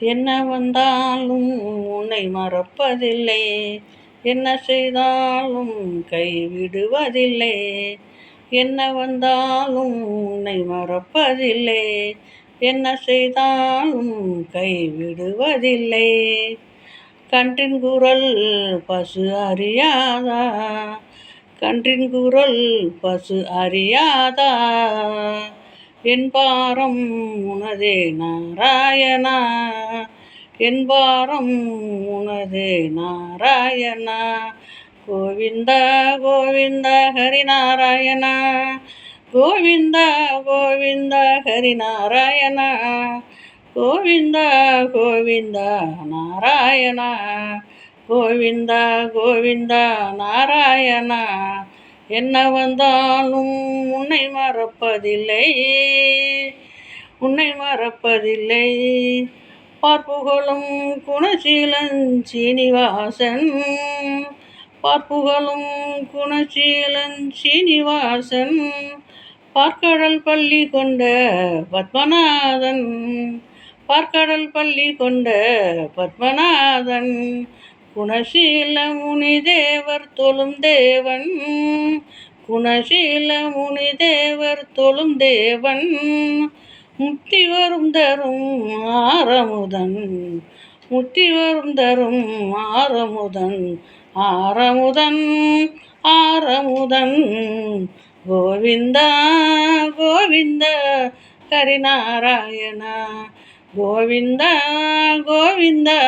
என்ன வந்தாலும் உன்னை மறப்பதில்லை. என்ன செய்தாலும் கைவிடுவதில்லை. என்ன வந்தாலும் உன்னை மறப்பதில்லை. என்ன செய்தாலும் கைவிடுவதில்லை. கன்றின் குரல் பசு அறியாதா? கன்றின் குரல் பசு அறியாதா? என்பாரம் உனதே நாராயணா. என்பாரம் உனதே நாராயணா. கோவிந்த கோவிந்தா ஹரிநாராயணா. கோவிந்த கோவிந்த ஹரிநாராயணா. கோவிந்த கோவிந்த நாராயணா. கோவிந்தா கோவிந்தா நாராயணா. என்ன வந்தாலும் உன்னை மறப்பதில்லை. உன்னை மறப்பதில்லை. பார்ப்புகளும் குணசீலன் சீனிவாசன் பார்ப்புகளும் குணசீலன் சீனிவாசன் பார்க்கடல் பள்ளி கொண்ட பத்மநாதன். பார்க்கடல் பள்ளி கொண்ட பத்மநாதன். குணசீல முனி தேவர் தொழும் தேவன். குணசீல முனி தேவர் தொழும் தேவன். முத்தி வரும் தரும் ஆரமுதன். முத்தி வரும் தரும் ஆரமுதன். ஆரமுதன் ஆரமுதன். கோவிந்தா கோவிந்த ஹரிநாராயணா. கோவிந்தா கோவிந்தா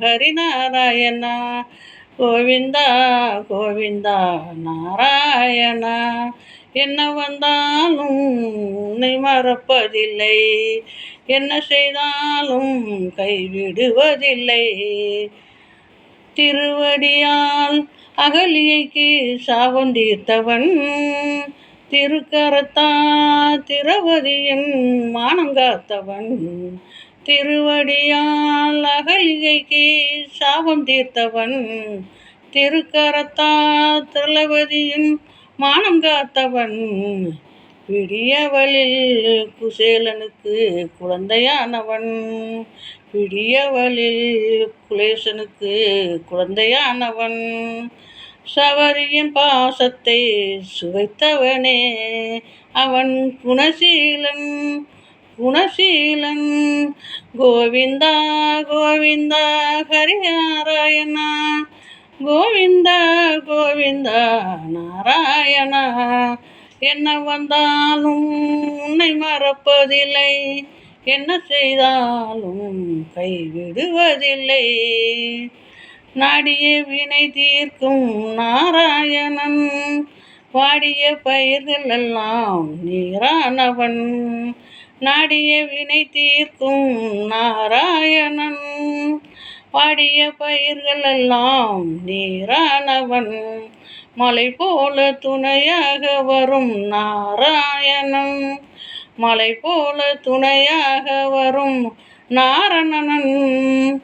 ஹரிநாராயணா. கோவிந்தா கோவிந்தா நாராயணா. என்ன வந்தாலும் உன்னை மறப்பதில்லை. என்ன செய்தாலும் கைவிடுவதில்லை. திருவடியால் அகலியைக்கு சாபம் தீர்த்தவன் திருக்கரத்தா திரவதியின் மானங்காத்தவன் திருவடியால் அகலிகைக்கு சாபம் தீர்த்தவன். திருக்கரத்தா திரளபதியின் மானம் காத்தவன். விடியவளில் குசேலனுக்கு குழந்தையானவன். விடியவளில் குலேசனுக்கு குழந்தையானவன். சவரியின் பாசத்தை சுவைத்தவனே. அவன் குணசீலன். குணசீலன். கோவிந்தா கோவிந்தா ஹரிநாராயணா. கோவிந்தா கோவிந்தா நாராயணா. என்ன வந்தாலும் உன்னை மறப்பதில்லை. என்ன செய்தாலும் கைவிடுவதில்லை. நாடிய வினை தீர்க்கும் நாராயணன். வாடிய பயிர்கள் எல்லாம் நீரானவன். நாடிய வினை தீர்க்கும் நாராயணன். பாடிய பயிர்கள் எல்லாம் நீரானவன். மலை போல துணையாக வரும் நாராயணன். மலை போல துணையாக வரும் நாரணனன்.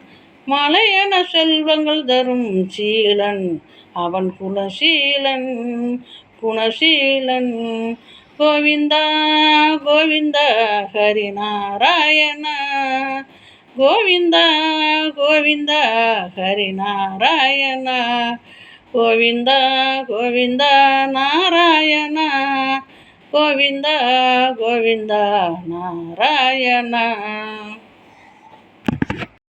மலையன செல்வங்கள் தரும் சீலன் அவன் குணசீலன் குணசீலன். கோவிந்தா கோவிந்தா ஹரிநாராயண கோவிந்தா கோவிந்தா ஹரிநாராயண கோவிந்தா கோவிந்தா நாராயண கோவிந்தா கோவிந்தா நாராயண